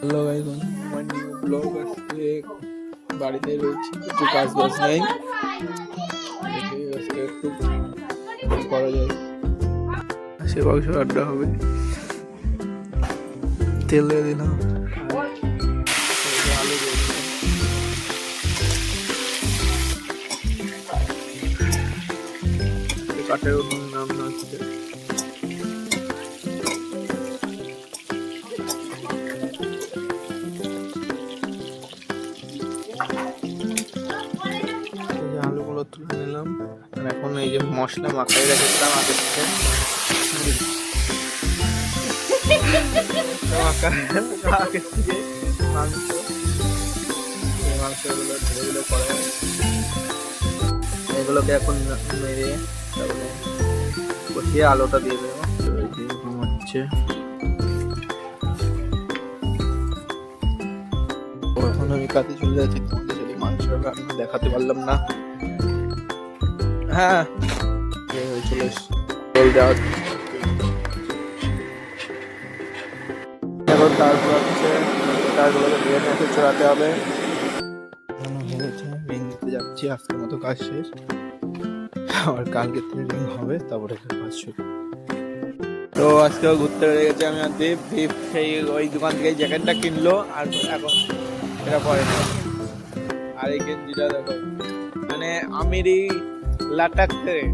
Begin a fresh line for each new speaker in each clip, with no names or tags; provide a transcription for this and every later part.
Hello guys আমার new blog আজকে বাড়িতে রয়েছি কিছু কাজ বাজ নেই। আজকে একটু করা যায়। সে মাংস আড্ডা হবে। তেল দিয়ে দিলাম। আলু দিয়ে। কাঠের নাম না তুলে নিলাম। আর এখন এই যে মশলা মাখাই রেখেছিলাম আগে থেকে। আগে থেকে মাংস। এই মাংসগুলো ধীরে ধীরে করে এগুলোকে এখন মেরে তারপরে কষিয়ে আলুটা দিয়ে দেবো। হচ্ছে এখন আমি কাজে চলে যাচ্ছি। তোমাদের যদি মাংস রান্না দেখাতে পারলাম না। হ্যাঁ। চলে এখন তারপর হচ্ছে তারগুলোকে ধুয়ে নিয়ে চড়াতে হবে। দিতে যাচ্ছি আজকের মতো কাজ শেষ। আবার কালকে রিং হবে তারপরে কাজ শুরু। তো আজকেও ঘুরতে বেরিয়ে গেছে আমি আর দীপ। দীপ সেই ওই দোকান থেকে জ্যাকেটটা কিনলো আর এখন এটা পরে আর এই গেঞ্জিটা দেখো মানে আমিরি লাটাক থেকে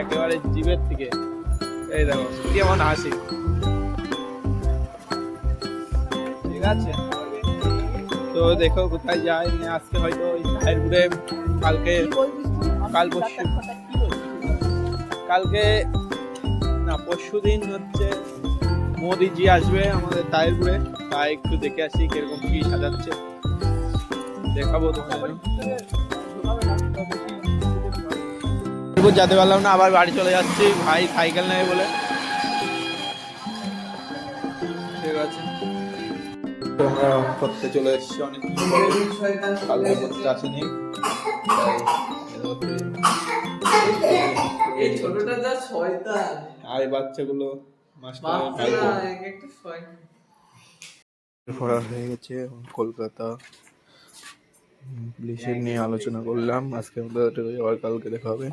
একেবারে জিবের থেকে এই দেখো কেমন হাসি। ঠিক আছে তো দেখো কোথায় যাই আজকে হয়তো ওই ঘুরে কালকে কাল পরশু কালকে না পরশু দিন হচ্ছে মোদিজি আসবে আমাদের তাইরপুরে। তাই একটু দেখে আসি কীরকম কি সাজাচ্ছে। দেখাবো তোমাদের। যেতে পারলাম না আবার বাড়ি চলে যাচ্ছি ভাই সাইকেল নেবে বলে। ঠিক আছে। আমরা করতে চলে এসেছি অনেক কালকে করতে আসেনি
এই ছোটটা যা শয়তান।
আর বাচ্চাগুলো মাস্টার হয়ে গেছে কলকাতা। পুলিশের নিয়ে আলোচনা করলাম। আজকে আমাদের আবার কালকে দেখা হবে।